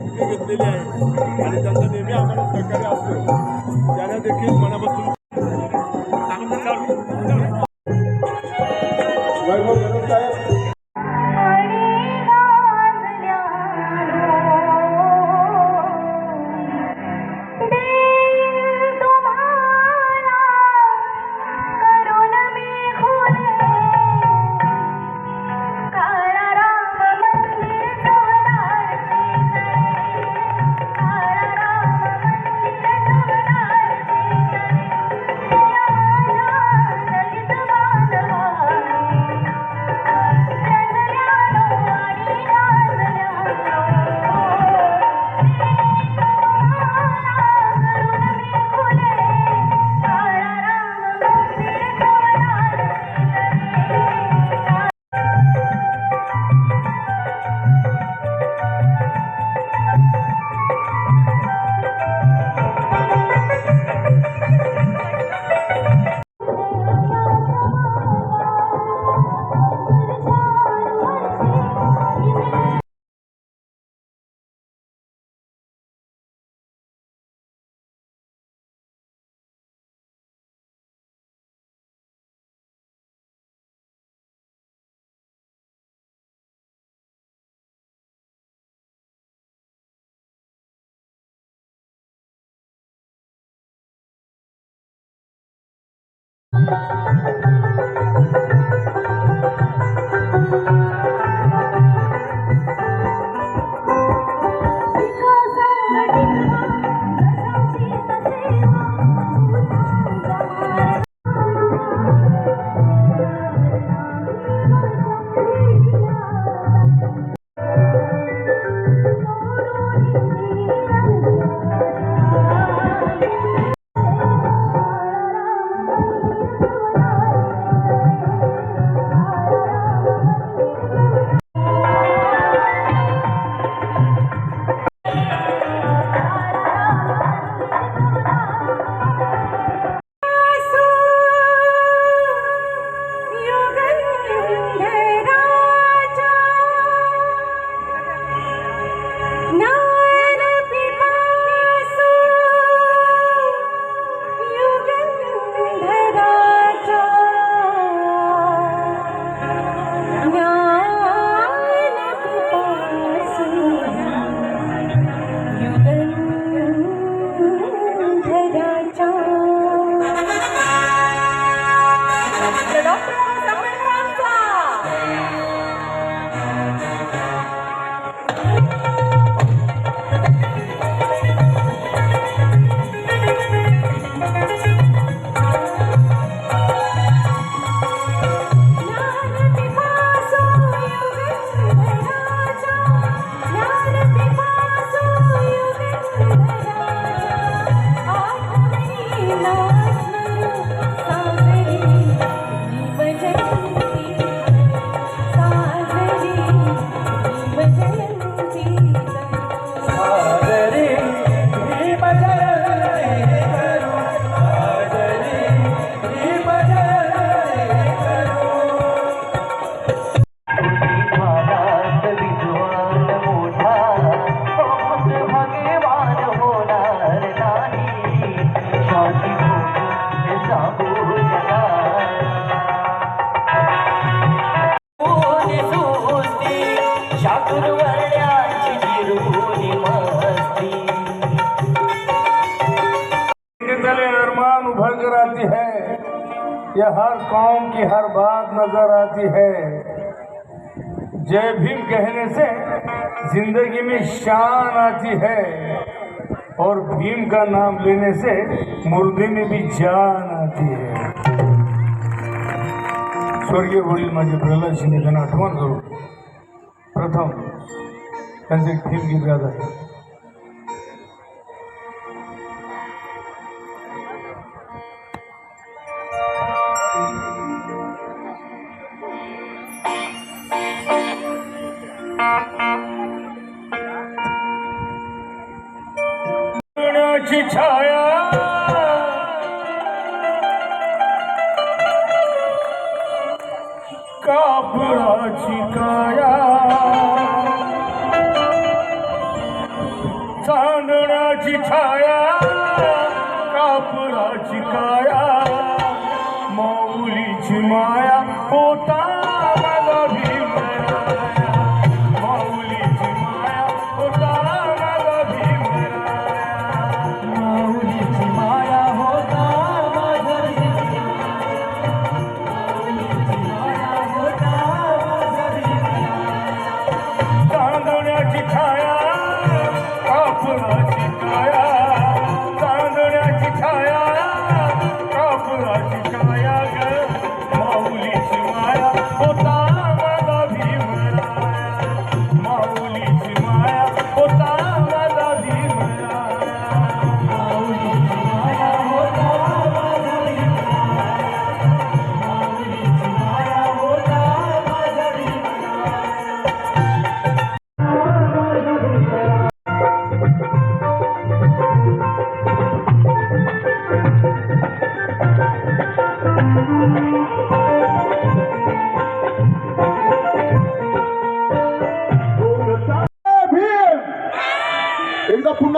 घेतलेली आहे. आणि त्यांचा नेहमी आम्हाला सहकार्य असतो. त्यांना देखील मनापासून ये हर कौम की हर बात नज़र आती है। जय भीम कहने से ज़िंदगी में शान आती है और भीम का नाम लेने से मुर्दे में भी जान आती है। स्वर्गीय वडील माझे प्रल्हाद शिंदे त्यांना आठवण करू प्रथम त्यांचं एक भीम गीत गात आहे to my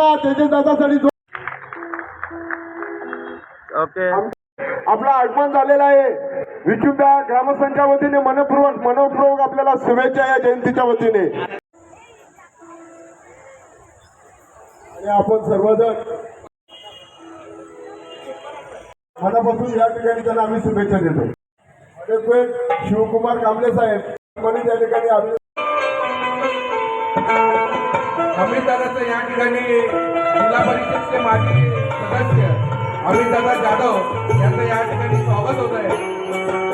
पुन्हा तेजस दादासाठी जो- आपलं आगमन झालेलं आहे. विचुंब्या ग्रामस्थांच्या वतीने मनपूर्वक मनपूर्वक आपल्याला शुभेच्छा या जयंतीच्या वतीने. आणि आपण सर्वजण मनापासून या ठिकाणी त्यांना आम्ही शुभेच्छा देतो. शिवकुमार कांबळे साहेब. त्या ठिकाणी आम्ही अमितदादाचं या ठिकाणी जिल्हा परिषदचे माजी सदस्य अमितदादा जाधव यांचं या ठिकाणी स्वागत होत आहे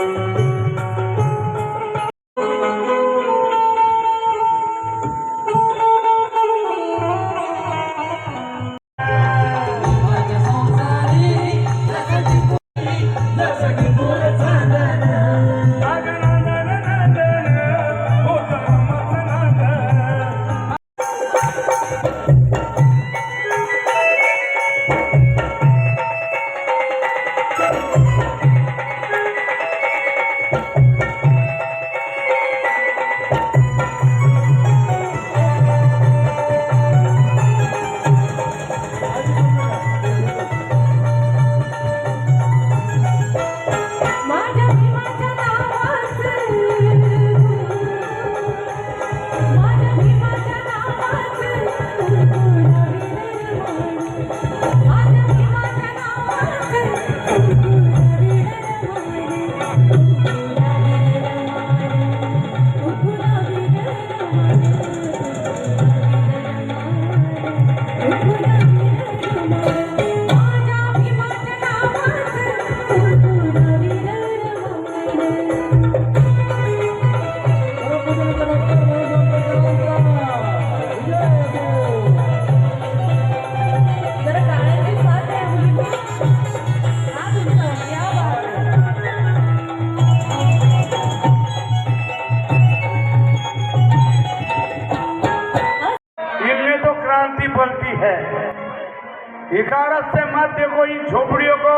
इकारत से मत देखो इन झोपड़ियों को।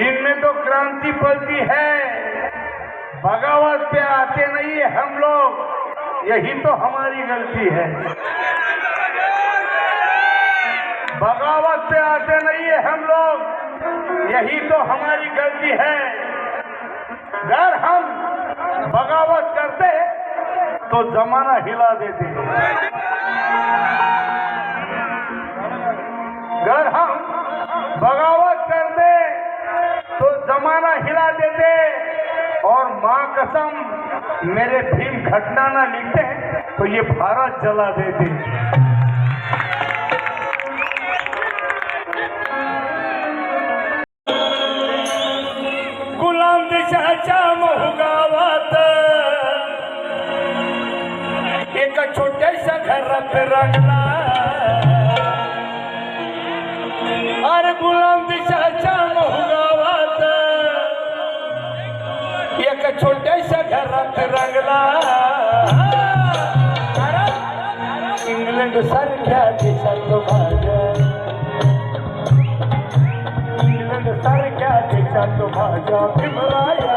इनमें तो क्रांति पलती है। बगावत पे आते नहीं हम लोग। यही तो हमारी गलती है। बगावत पे आते नहीं है हम लोग। यही तो हमारी गलती है। अगर हम बगावत करते तो जमाना हिला देते। मेरे भीम घटना ना लिखते तो ये भारत जला देते गुलाम देशाच्या मोहगावात। एका छोट्याशा घरात रंगला अरे गुलाम देशाच्या मोहगावात। छोट्याशा घरात रंगला. इंग्लंड सारख्या देशात माझ्या इंग्लंड सारख्या देशात माझ्या भिमराया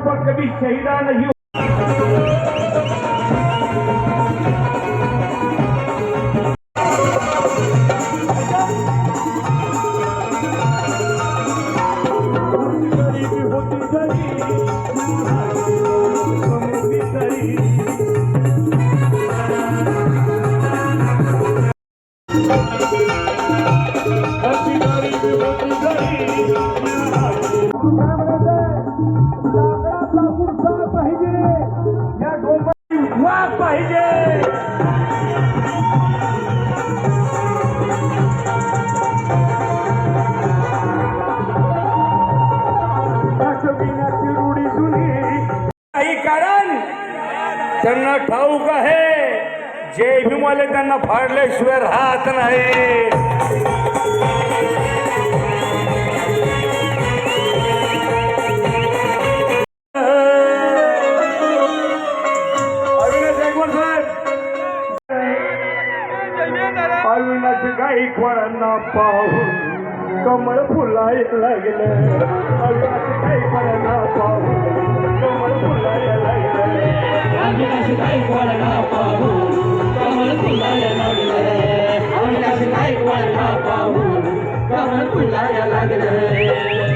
पर कभी शहीदा नहीं बंदूक आहे. जय भीमाले त्यांना फाडल्याशिवाय राहत नाही. गायकवाडांना पाहून कमळ फुलाय लागलं. गायकवाडांना पाहून कमळ फुलाय फुलाया लागलं.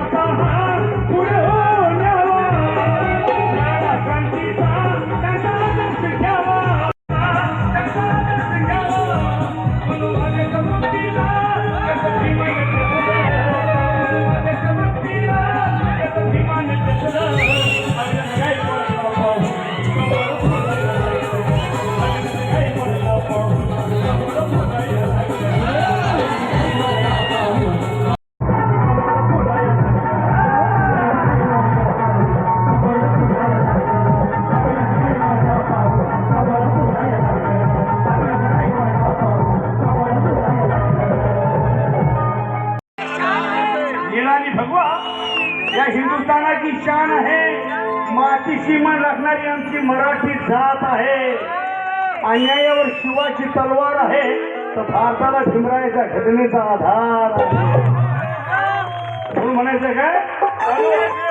Bye. शान आहे. मातीशी मन राखणारी आमची मराठी जात आहे. अन्यायावर शिवाची तलवार आहे तर भारताला भीमरायाच्या घटनेचा आधार आहे. म्हणून म्हणायचं काय?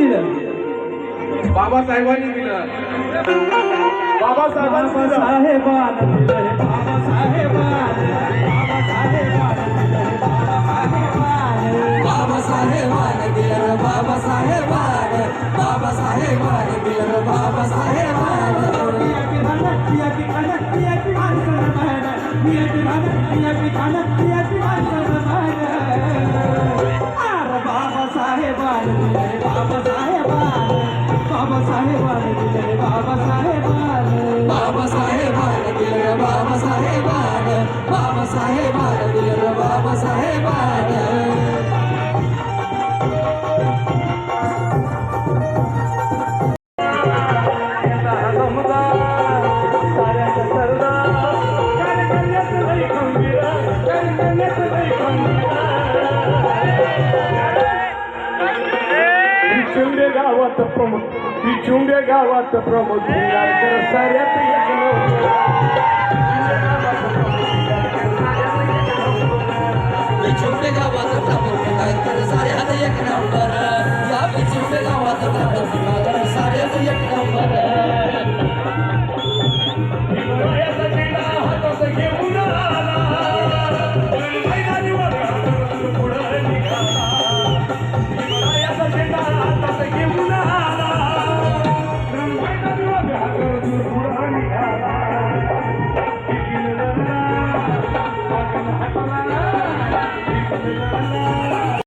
दिलं बाबासाहेबांनी दिलं बाबासाहेबांनी. बाबासाहेबान दिलं बाबासाहेबान बाबासाहेबान दिलं बाबासाहेबान बाबासाहेबान. बाबासाहेबान दिलं बाबासाहेबान. बाबासाहेबान दिलं बाबासाहेबान. गावात प्रमुख विचुंबे गावात प्रमोद साऱ्यात एक नंबर. छोटे गावात प्रमोद काय तर साऱ्यात एक नंबर